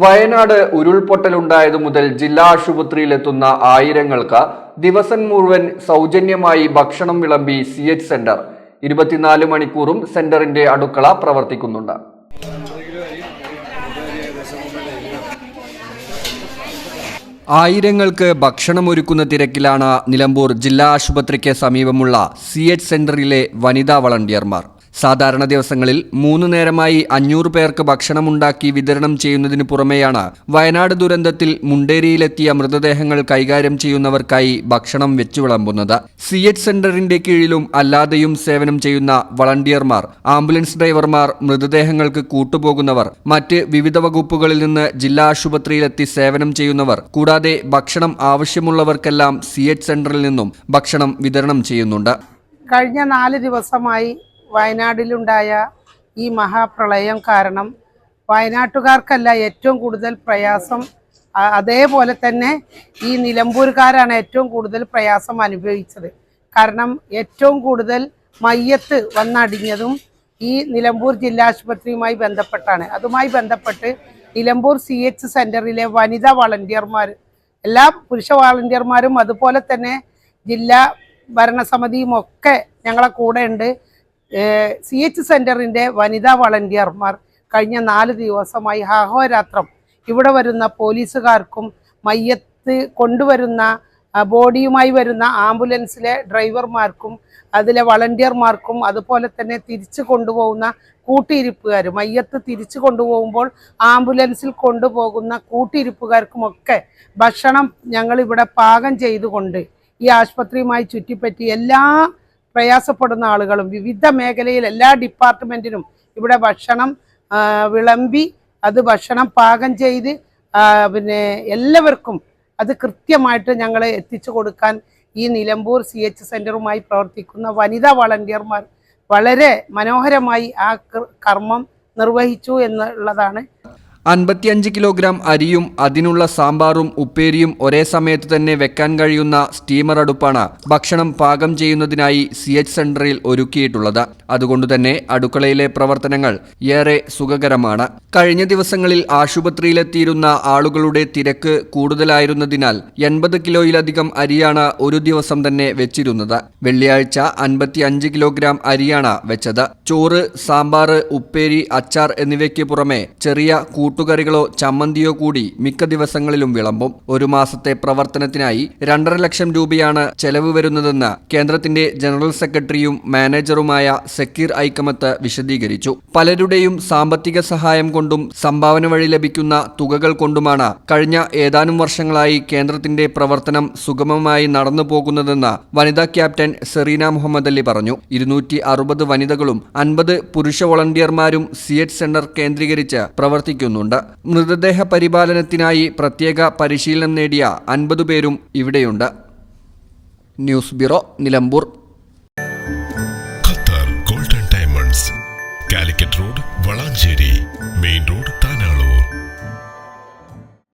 വയനാട് ഉരുൾപൊട്ടലുണ്ടായതു മുതൽ ജില്ലാ ആശുപത്രിയിലെത്തുന്ന ആയിരങ്ങൾക്ക് ദിവസം മുഴുവൻ സൗജന്യമായി ഭക്ഷണം വിളമ്പി സി എച്ച് സെന്റർ. ഇരുപത്തിനാല് മണിക്കൂറും സെന്ററിന്റെ അടുക്കള പ്രവർത്തിക്കുന്നുണ്ട്. ആയിരങ്ങൾക്ക് ഭക്ഷണം ഒരുക്കുന്ന തിരക്കിലാണ് നിലമ്പൂർ ജില്ലാ ആശുപത്രിക്ക് സമീപമുള്ള സി എച്ച് സെന്ററിലെ വനിതാ വളണ്ടിയർമാർ. സാധാരണ ദിവസങ്ങളിൽ മൂന്നു നേരമായി അഞ്ഞൂറ് പേർക്ക് ഭക്ഷണമുണ്ടാക്കി വിതരണം ചെയ്യുന്നതിനു പുറമെയാണ് വയനാട് ദുരന്തത്തിൽ മുണ്ടേരിയിലെത്തിയ മൃതദേഹങ്ങൾ കൈകാര്യം ചെയ്യുന്നവർക്കായി ഭക്ഷണം വെച്ചുവിളമ്പുന്നത്. സി എച്ച് സെന്ററിന്റെ കീഴിലും അല്ലാതെയും സേവനം ചെയ്യുന്ന വളണ്ടിയർമാർ ആംബുലൻസ് ഡ്രൈവർമാർ മൃതദേഹങ്ങൾക്ക് കൂട്ടുപോകുന്നവർ മറ്റ് വിവിധ വകുപ്പുകളിൽ നിന്ന് ജില്ലാ ആശുപത്രിയിലെത്തി സേവനം ചെയ്യുന്നവർ കൂടാതെ ഭക്ഷണം ആവശ്യമുള്ളവർക്കെല്ലാം സി എച്ച് സെന്ററിൽ നിന്നും ഭക്ഷണം വിതരണം ചെയ്യുന്നുണ്ട്. കഴിഞ്ഞ നാല് ദിവസമായി വയനാട്ടിലുണ്ടായ ഈ മഹാപ്രളയം കാരണം വയനാട്ടുകാർക്കല്ല ഏറ്റവും കൂടുതൽ പ്രയാസം അതേപോലെ തന്നെ ഈ നിലമ്പൂർക്കാരാണ് ഏറ്റവും കൂടുതൽ പ്രയാസം അനുഭവിച്ചത്. കാരണം ഏറ്റവും കൂടുതൽ മയ്യത്ത് വന്നടിഞ്ഞതും ഈ നിലമ്പൂർ ജില്ലാ ആശുപത്രിയുമായി ബന്ധപ്പെട്ടാണ്. അതുമായി ബന്ധപ്പെട്ട് നിലമ്പൂർ സി എച്ച് സെന്ററിലെ വനിതാ വളണ്ടിയർമാർ എല്ലാ പുരുഷ വളണ്ടിയർമാരും അതുപോലെ തന്നെ ജില്ലാ ഭരണസമിതിയും ഒക്കെ ഞങ്ങളെ കൂടെ ഉണ്ട് സി എച്ച് സെന്ററിന്റെ വനിതാ വളണ്ടിയർമാർ കഴിഞ്ഞ നാല് ദിവസമായി അഹോരാത്രം ഇവിടെ വരുന്ന പോലീസുകാർക്കും മയ്യത്ത് കൊണ്ടുവരുന്ന ബോഡിയുമായി വരുന്ന ആംബുലൻസിലെ ഡ്രൈവർമാർക്കും അതിലെ വളണ്ടിയർമാർക്കും അതുപോലെ തന്നെ തിരിച്ചു കൊണ്ടുപോകുന്ന കൂട്ടിയിരിപ്പുകാർ മയ്യത്ത് തിരിച്ചു കൊണ്ടുപോകുമ്പോൾ ആംബുലൻസിൽ കൊണ്ടുപോകുന്ന കൂട്ടിയിരിപ്പുകാർക്കുമൊക്കെ ഭക്ഷണം ഞങ്ങളിവിടെ പാകം ചെയ്തുകൊണ്ട് ഈ ആശുപത്രിയുമായി ചുറ്റിപ്പറ്റി എല്ലാ പ്രയാസപ്പെടുന്ന ആളുകളും വിവിധ മേഖലയിൽ എല്ലാ ഡിപ്പാർട്ട്മെന്റിനും ഇവിടെ ഭക്ഷണം വിളമ്പി അത് ഭക്ഷണം പാകം ചെയ്ത് പിന്നെ എല്ലാവർക്കും അത് കൃത്യമായിട്ട് ഞങ്ങൾ എത്തിച്ചു കൊടുക്കാൻ ഈ നിലമ്പൂർ സി എച്ച് സെന്ററുമായി പ്രവർത്തിക്കുന്ന വനിതാ വളണ്ടിയർമാർ വളരെ മനോഹരമായി ആ കർമ്മം നിർവഹിച്ചു എന്നുള്ളതാണ് അൻപത്തിയഞ്ച് കിലോഗ്രാം അരിയും അതിനുള്ള സാമ്പാറും ഉപ്പേരിയും ഒരേ സമയത്ത് തന്നെ വെക്കാൻ കഴിയുന്ന സ്റ്റീമർ അടുപ്പാണ് ഭക്ഷണം പാകം ചെയ്യുന്നതിനായി സി എച്ച് സെന്ററിൽ ഒരുക്കിയിട്ടുള്ളത്. അതുകൊണ്ടുതന്നെ അടുക്കളയിലെ പ്രവർത്തനങ്ങൾ ഏറെ സുഖകരമാണ്. കഴിഞ്ഞ ദിവസങ്ങളിൽ ആശുപത്രിയിലെത്തിയിരുന്ന ആളുകളുടെ തിരക്ക് കൂടുതലായിരുന്നതിനാൽ എൺപത് കിലോയിലധികം അരിയാണ് ഒരു ദിവസം തന്നെ വെച്ചിരുന്നത്. വെള്ളിയാഴ്ച അൻപത്തിയഞ്ച് കിലോഗ്രാം അരിയാണ് വെച്ചത്. ചോറ് സാമ്പാർ ഉപ്പേരി അച്ചാർ എന്നിവയ്ക്ക് പുറമെ ചെറിയ കൂട്ടുകറികളോ ചമ്മന്തിയോ കൂടി മിക്ക ദിവസങ്ങളിലും വിളമ്പും. ഒരു മാസത്തെ പ്രവർത്തനത്തിനായി രണ്ടര ലക്ഷം രൂപയാണ് ചെലവ് വരുന്നതെന്ന് കേന്ദ്രത്തിന്റെ ജനറൽ സെക്രട്ടറിയും മാനേജറുമായ സക്കീർ ഐക്കമത്ത് വിശദീകരിച്ചു. പലരുടെയും സാമ്പത്തിക സഹായം കൊണ്ടും സംഭാവന വഴി ലഭിക്കുന്ന തുകകൾ കൊണ്ടുമാണ് കഴിഞ്ഞ ഏതാനും വർഷങ്ങളായി കേന്ദ്രത്തിന്റെ പ്രവർത്തനം സുഗമമായി നടന്നു പോകുന്നതെന്ന് വനിതാ ക്യാപ്റ്റൻ സെറീന മുഹമ്മദ് അലി പറഞ്ഞു. ഇരുന്നൂറ്റി അറുപത് വനിതകളും അൻപത് പുരുഷ വോളണ്ടിയർമാരും സി എച്ച് സെന്റർ കേന്ദ്രീകരിച്ച് പ്രവർത്തിക്കുന്നുണ്ട് മൃതദേഹ പരിപാലനത്തിനായി പ്രത്യേക പരിശീലനം നേടിയ അൻപത് പേരും ഇവിടെയുണ്ട്. News bureau Nilambur. Qatar golden diamonds Calicut road Valanchery main road